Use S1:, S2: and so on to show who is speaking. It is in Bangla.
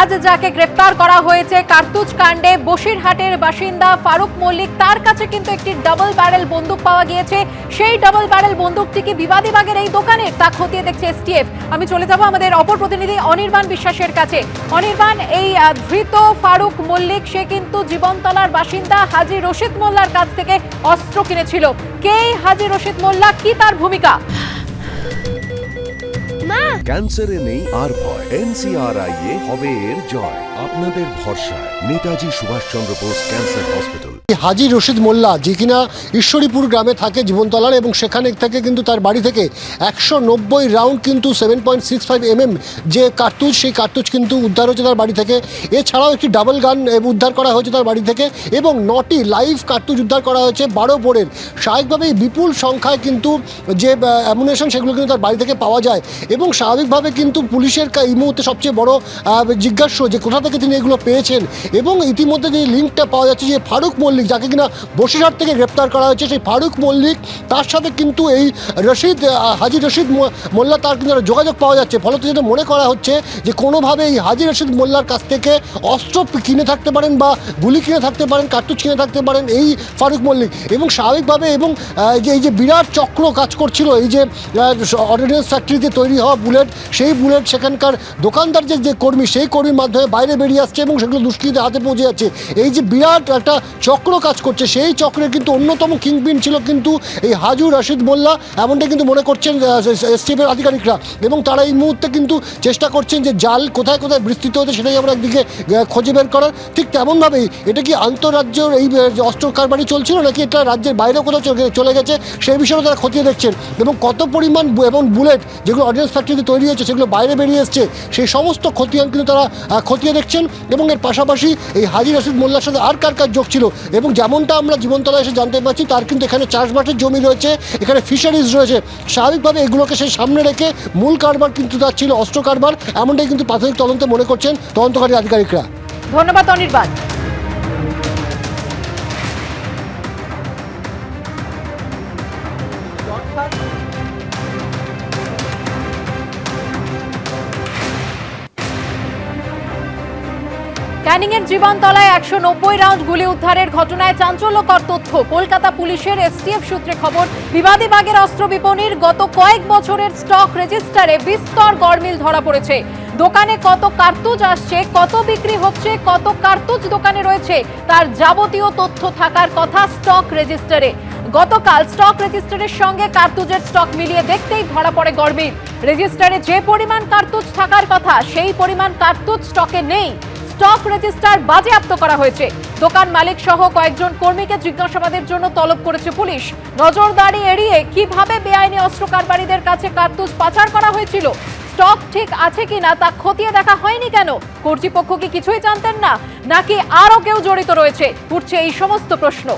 S1: আজ যাকে গ্রেপ্তার করা হয়েছে, কার্তুজ কাণ্ডে বসিরহাটের বাসিন্দা ফারুক মল্লিক, তার কাছে কিন্তু একটি ডাবল ব্যারেল বন্দুক পাওয়া গিয়েছে। সেই ডাবল ব্যারেল বন্দুকটি কি বিবাদী বাগের এই দোকানে? তা খতিয়ে দেখছে এসটিএফ আমি চলে যাব আমাদের অপর প্রতিনিধি অনির্বাণ বিশ্বাসের কাছে। অনির্বাণ, এই ধৃত ফারুক মল্লিক, সে কিন্তু জীবনতলার বাসিন্দা হাজি রশিদ মোল্লার কাছ থেকে অস্ত্র কিনেছিল। কে হাজি রশিদ মোল্লা? কি তার ভূমিকা?
S2: ক্যান্সারে নেই আর ভয় এনসিআরআই এ হবে এর জয় আপনাদের ভরসায় নেতাজি সুভাষচন্দ্র বোস ক্যান্সার হসপিটাল।
S3: হাজি রশিদ মোল্লা, যে কিনা ঈশ্বরীপুর গ্রামে থাকে জীবনতলার এবং সেখানে থেকে কিন্তু তার বাড়ি থেকে একশো নব্বই রাউন্ড কিন্তু seven point six five M M কার্তুজ, সেই কার্তুজ কিন্তু উদ্ধার হয়েছে তার বাড়ি থেকে। এছাড়াও একটি ডাবল গান উদ্ধার করা হয়েছে তার বাড়ি থেকে এবং নটি লাইভ কার্তুজ উদ্ধার করা হয়েছে বারো বোর্ডের স্বাভাবিকভাবেই বিপুল সংখ্যায় কিন্তু যে অ্যামুনেশন সেগুলো কিন্তু তার বাড়ি থেকে পাওয়া যায় এবং স্বাভাবিকভাবে কিন্তু পুলিশের এই মুহূর্তে সবচেয়ে বড় জিজ্ঞাস্য যে কোথা থেকে তিনি এগুলো পেয়েছেন এবং ইতিমধ্যে যে লিঙ্কটা পাওয়া যাচ্ছে যে ফারুক মল্লিক, যাকে কিনা বসিরহাট থেকে গ্রেপ্তার করা হয়েছে, সেই ফারুক মল্লিক, তার সাথে কিন্তু এই রশিদ হাজি রশিদ মোল্লা তার কিন্তু যোগাযোগ পাওয়া যাচ্ছে। ফলত যেটা মনে করা হচ্ছে যে কোনোভাবে এই হাজি রশিদ মোল্লার কাছ থেকে অস্ত্র কিনে থাকতে পারেন বা গুলি কিনে থাকতে পারেন, কার্তুজ কিনে থাকতে পারেন এই ফারুক মল্লিক। এবং স্বাভাবিকভাবে এবং যে, এই যে বিরাট চক্র কাজ করছিল, এই যে অর্ডিন্যান্স ফ্যাক্টরিতে তৈরি হওয়া বুলেট, সেই বুলেট সেখানকার দোকানদার যে কর্মী, সেই কর্মীর মাধ্যমে বাইরে বেরিয়ে আসছে এবং সেগুলো দুষ্কৃতীদের হাতে পৌঁছে যাচ্ছে। এই যে বিরাট একটা চক্র কাজ করছে, সেই চক্রের কিন্তু অন্যতম কিংপিন ছিল কিন্তু এই হাজু রশিদ মোল্লা। এমনটা কিন্তু মনে করছেন এসটিএফের আধিকারিকরা। এবং তারা এই মুহূর্তে কিন্তু চেষ্টা করছেন যে জাল কোথায় কোথায় বিস্তৃত হতে, সেটাই আমরা একদিকে খুঁজে বের করার। ঠিক তেমনভাবেই এটা কি আন্তঃরাজ্য এই অস্ত্র কারবারি চলছিল নাকি এটা রাজ্যের বাইরেও কোথাও চলে- গেছে, সেই বিষয়েও তারা খতিয়ে দেখছেন। এবং কত পরিমাণ এবং বুলেট যেগুলো অডিয়েন্স ফ্যাক্টরিতে তৈরি হয়েছে, সেগুলো বাইরে বেরিয়ে এসছে, সেই সমস্ত খতিয়ান কিন্তু তারা খতিয়ে খতিয়ে দেখছেন এবং এর পাশাপাশি এই হাজি রশিদ মোল্লার সাথে আর কার কার যোগ ছিল? এবং যেমনটা আমরা জীবনতলা এসে জানতে পারছি, তার কিন্তু এখানে চাষবাসের জমি রয়েছে, এখানে ফিশারিজ রয়েছে। স্বাভাবিকভাবে এগুলোকে সেই সামনে রেখে মূল কারবার কিন্তু তার ছিল অস্ত্র কারবার, এমনটাই কিন্তু প্রাথমিক তদন্তে মনে করছেন তদন্তকারী আধিকারিকরা।
S1: ধন্যবাদ অনির্বাণ। ক্যানিং এর জীবনতলায় একশো নব্বই রাউন্ড গুলি উদ্ধারের ঘটনায় চাঞ্চল্যকর তথ্য। কলকাতা পুলিশের এসটিএফ সূত্রে খবর, বিবাদী বাগের অস্ত্র বিপণির গত কয়েক বছরের স্টক রেজিস্টারে বিস্তর গরমিল ধরা পড়েছে। দোকানে কত কার্তুজ আসছে, কত বিক্রি হচ্ছে, কত কার্তুজ দোকানে রয়েছে, তার যাবতীয় তথ্য থাকার কথা স্টক রেজিস্টারে। গতকাল স্টক রেজিস্টারের সঙ্গে কার্তুজের স্টক মিলিয়ে দেখতেই ধরা পড়ে গরমিল রেজিস্টারে যে পরিমাণ কার্তুজ থাকার কথা, সেই পরিমাণ কার্তুজ স্টকে নেই। স্টক রেজিস্টার বাজেয়াপ্ত করা হয়েছে। দোকান মালিক সহ কয়েকজন কর্মীকে জিজ্ঞাসাবাদের জন্য তলব করেছে পুলিশ। নজরদারি এড়িয়ে কীভাবে বেআইনি অস্ত্র কারবারিদের কাছে কার্তুজ পাচার করা হয়েছিল? স্টক ঠিক আছে কিনা তা খতিয়ে দেখা হয়নি কেন? কর্তৃপক্ষ কি কিছুই জানতেন না? নাকি আরও কেউ জড়িত রয়েছে? উঠছে এই সমস্ত প্রশ্ন।